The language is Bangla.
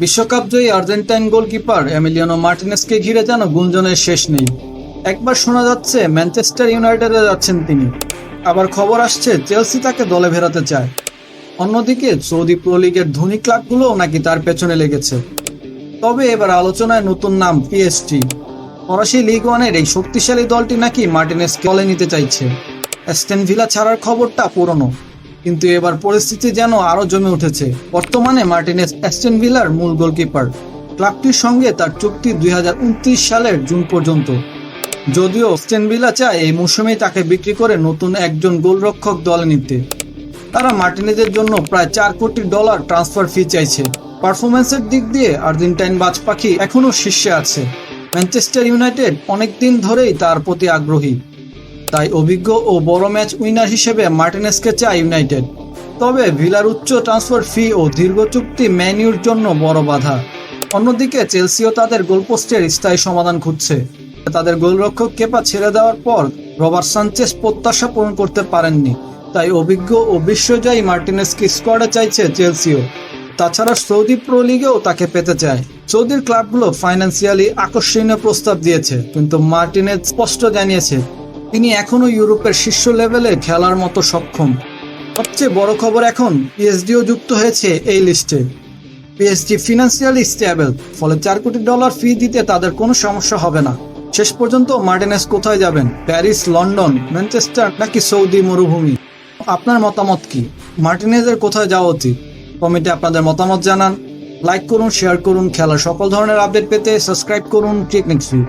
বিশ্বকাপ জয়ী আর্জেন্টাইন গোলকিপার এমিলিয়ানো মার্টিনেসকে ঘিরে যেন গুঞ্জনের শেষ নেই। একবার শোনা যাচ্ছে, ম্যানচেস্টার ইউনাইটেডে যাচ্ছেন তিনি। আবার খবর আসছে, চেলসি তাকে দলে ফেরাতে চায়। অন্যদিকে, সৌদি প্রো লিগের ধনী ক্লাবগুলোও নাকি তার পেছনে লেগেছে। তবে এবার আলোচনায় নতুন নাম পিএসটি ফরাসি লিগ ওয়ানের এই শক্তিশালী দলটি নাকি মার্টিনেসকে দলে নিতে চাইছে। অ্যাস্টেন ভিলা ছাড়ার খবরটা পুরনো। কিন্তু এবার পরিস্থিতি যেন আরও জমে উঠেছে। বর্তমানে মার্টিনেস অ্যাস্টেন ভিলার মূল গোলকিপার। ক্লাবটির সঙ্গে তার চুক্তি দুই হাজার উনত্রিশ সালের জুন পর্যন্ত। যদিও অ্যাস্টেন ভিলা চায় এই মৌসুমেই তাকে বিক্রি করে নতুন একজন গোলরক্ষক দলে নিতে। তারা মার্টিনেজের জন্য প্রায় চার কোটি ডলার ট্রান্সফার ফি চাইছে। পারফরমেন্সের দিক দিয়ে আর্জেন্টাইন বাজ পাখি এখনও শীর্ষে আছে। ম্যানচেস্টার ইউনাইটেড অনেকদিন ধরেই তার প্রতি আগ্রহী। তাই অভিজ্ঞ ও বড় ম্যাচ উইনার হিসেবে মার্টিনেসকে চায় ইউনাইটেড। তবে ভিলার উচ্চ ট্রান্সফার ফি ও দীর্ঘ চুক্তি ম্যানিউর জন্য বড় বাধা। অন্যদিকে চেলসিও তাদের গোলপোস্টের স্থায়ী সমাধান খুঁজছে। তাদের গোলরক্ষক কেপা ছেড়ে দেওয়ার পর রবার্ট সানচেস প্রত্যাশা পূরণ করতে পারেননি। তাই অভিজ্ঞ ও বিশ্বজয়ী মার্টিনেসকে স্কোয়াডে চাইছে চেলসিও। তাছাড়া সৌদি প্রো লিগেও তাকে পেতে চায়। সৌদির ক্লাবগুলো ফাইন্যান্সিয়ালি আকর্ষণীয় প্রস্তাব দিয়েছে, কিন্তু মার্টিনেজ স্পষ্ট জানিয়েছে তিনি এখনও ইউরোপের শীর্ষ লেভেলে খেলার মতো সক্ষম। সবচেয়ে বড় খবর এখন পিএসডিও যুক্ত হয়েছে এই লিস্টে। পিএসজি ফিনান্সিয়ালি স্টেবল, ফলে চার কোটি ডলার ফি দিতে তাদের কোনো সমস্যা হবে না। শেষ পর্যন্ত মার্টিনেস কোথায় যাবেন? প্যারিস, লন্ডন, ম্যানচেস্টার নাকি সৌদি মরুভূমি? আপনার মতামত কি? মার্টিনেজের কোথায় যাওয়া উচিত? কমেন্টে আপনাদের মতামত জানান। লাইক করুন, শেয়ার করুন, খেলার সকল ধরনের আপডেট পেতে সাবস্ক্রাইব করুন টেকনিক্স ভিউ।